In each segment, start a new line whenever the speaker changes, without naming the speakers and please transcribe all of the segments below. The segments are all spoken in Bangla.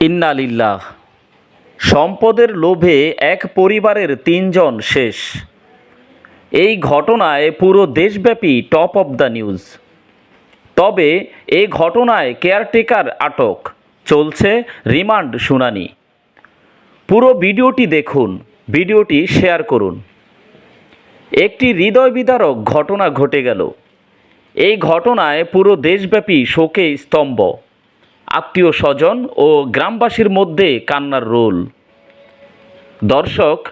ইন্নালিল্লাহ। সম্পদের লোভে এক পরিবারের তিনজন শেষ। এই ঘটনায় পুরো দেশব্যাপী টপ অব দ্য নিউজ। তবে এই ঘটনায় কেয়ারটেকার আটক। চলছে রিমান্ড শুনানি। পুরো ভিডিওটি দেখুন, ভিডিওটি শেয়ার করুন। একটি হৃদয় বিদারক ঘটনা ঘটে গেল। এই ঘটনায় পুরো দেশব্যাপী শোকে স্তম্ভ। আত্মীয় স্বজন ও গ্রামবাসীর মধ্যে কান্নার রোল। দর্শক,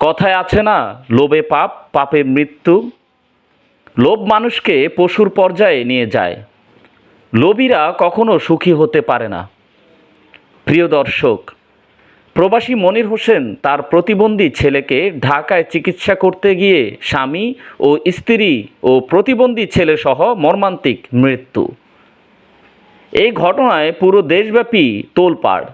কথায় আছে না, লোভে পাপ, পাপে মৃত্যু। লোভ মানুষকে পশুর পর্যায়ে নিয়ে যায়। লোভীরা কখনো সুখী হতে পারে না। প্রিয় দর্শক, প্রবাসী মনির হোসেন তার প্রতিবন্ধী ছেলেকে ঢাকায় চিকিৎসা করতে গিয়ে স্বামী ও স্ত্রী ও প্রতিবন্ধী ছেলেসহ মর্মান্তিক মৃত্যু। এই ঘটনায় পুরো দেশব্যাপী তোলপাড়।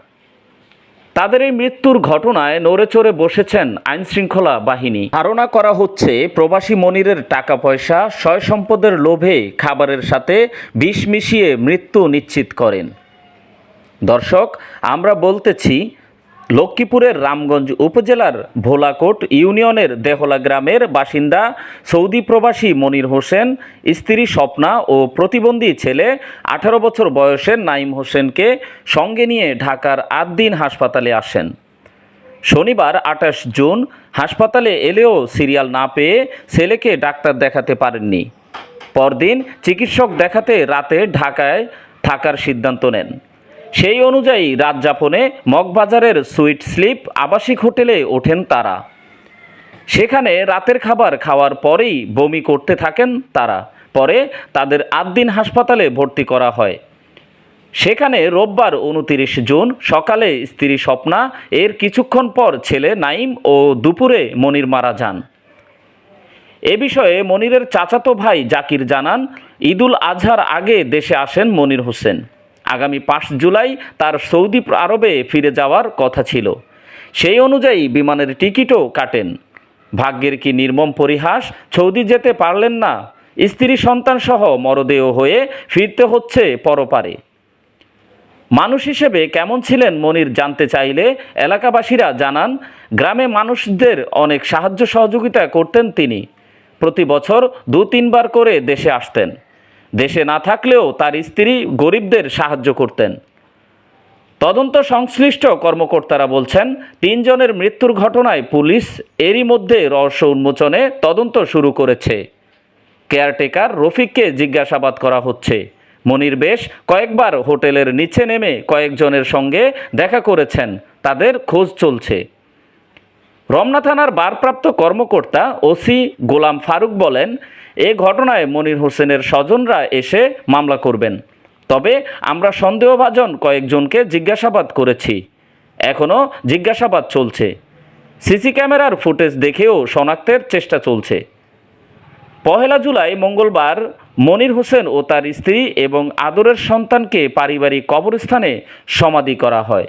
তাদের এই মৃত্যুর ঘটনায় নড়েচড়ে বসেছেন আইনশৃঙ্খলা বাহিনী। ধারণা করা হচ্ছে, প্রবাসী মনিরের টাকা পয়সা সয় সম্পদের লোভে খাবারের সাথে বিষ মিশিয়ে মৃত্যু নিশ্চিত করেন। দর্শক, আমরা বলতেছি লক্ষ্মীপুরের রামগঞ্জ উপজেলার ভোলাকোট ইউনিয়নের দেহলা গ্রামের বাসিন্দা সৌদি প্রবাসী মনির হোসেন, স্ত্রী স্বপ্না ও প্রতিবন্ধী ছেলে আঠারো বছর বয়সের নাইম হোসেনকে সঙ্গে নিয়ে ঢাকার আদ্দিন হাসপাতালে আসেন। শনিবার আঠাশ জুন হাসপাতালে এলেও সিরিয়াল না পেয়ে ছেলেকে ডাক্তার দেখাতে পারেননি। পরদিন চিকিৎসক দেখাতে রাতে ঢাকায় থাকার সিদ্ধান্ত নেন। সেই অনুযায়ী রাত যাপনে মগবাজারের সুইট স্লিপ আবাসিক হোটেলে ওঠেন তারা। সেখানে রাতের খাবার খাওয়ার পরেই বমি করতে থাকেন তারা। পরে তাদের আদ্দিন হাসপাতালে ভর্তি করা হয়। সেখানে রোববার উনতিরিশ জুন সকালে স্ত্রী স্বপ্না, এর কিছুক্ষণ পর ছেলে নাইম ও দুপুরে মনির মারা যান। এ বিষয়ে মনিরের চাচাতো ভাই জাকির জানান, ঈদুল আজহার আগে দেশে আসেন মনির হোসেন। আগামী পাঁচ জুলাই তার সৌদি আরবে ফিরে যাওয়ার কথা ছিল। সেই অনুযায়ী বিমানের টিকিটও কাটেন। ভাগ্যের কি নির্মম পরিহাস, সৌদি যেতে পারলেন না। স্ত্রী সন্তানসহ মরদেহ হয়ে ফিরতে হচ্ছে পরপারে। মানুষ হিসেবে কেমন ছিলেন মনির জানতে চাইলে এলাকাবাসীরা জানান, গ্রামে মানুষদের অনেক সাহায্য সহযোগিতা করতেন তিনি। প্রতি বছর দু তিনবার করে দেশে আসতেন। দেশে না থাকলেও তার স্ত্রী গরিবদের সাহায্য করতেন। তদন্ত সংশ্লিষ্ট কর্মকর্তারা বলছেন, তিনজনের মৃত্যুর ঘটনায় পুলিশ এরই মধ্যে রহস্য উন্মোচনে তদন্ত শুরু করেছে। কেয়ারটেকার রফিককে জিজ্ঞাসাবাদ করা হচ্ছে। মনির বেশ কয়েকবার হোটেলের নিচে নেমে কয়েকজনের সঙ্গে দেখা করেছেন, তাদের খোঁজ চলছে। রমনা থানার ভারপ্রাপ্ত কর্মকর্তা ওসি গোলাম ফারুক বলেন, এ ঘটনায় মনির হোসেনের স্বজনরা এসে মামলা করবেন। তবে আমরা সন্দেহভাজন কয়েকজনকে জিজ্ঞাসাবাদ করেছি। এখনও জিজ্ঞাসাবাদ চলছে। সিসি ক্যামেরার ফুটেজ দেখেও শনাক্তের চেষ্টা চলছে। পহেলা জুলাই মঙ্গলবার মনির হোসেন ও তার স্ত্রী এবং আদরের সন্তানকে পারিবারিক কবরস্থানে সমাধি করা হয়।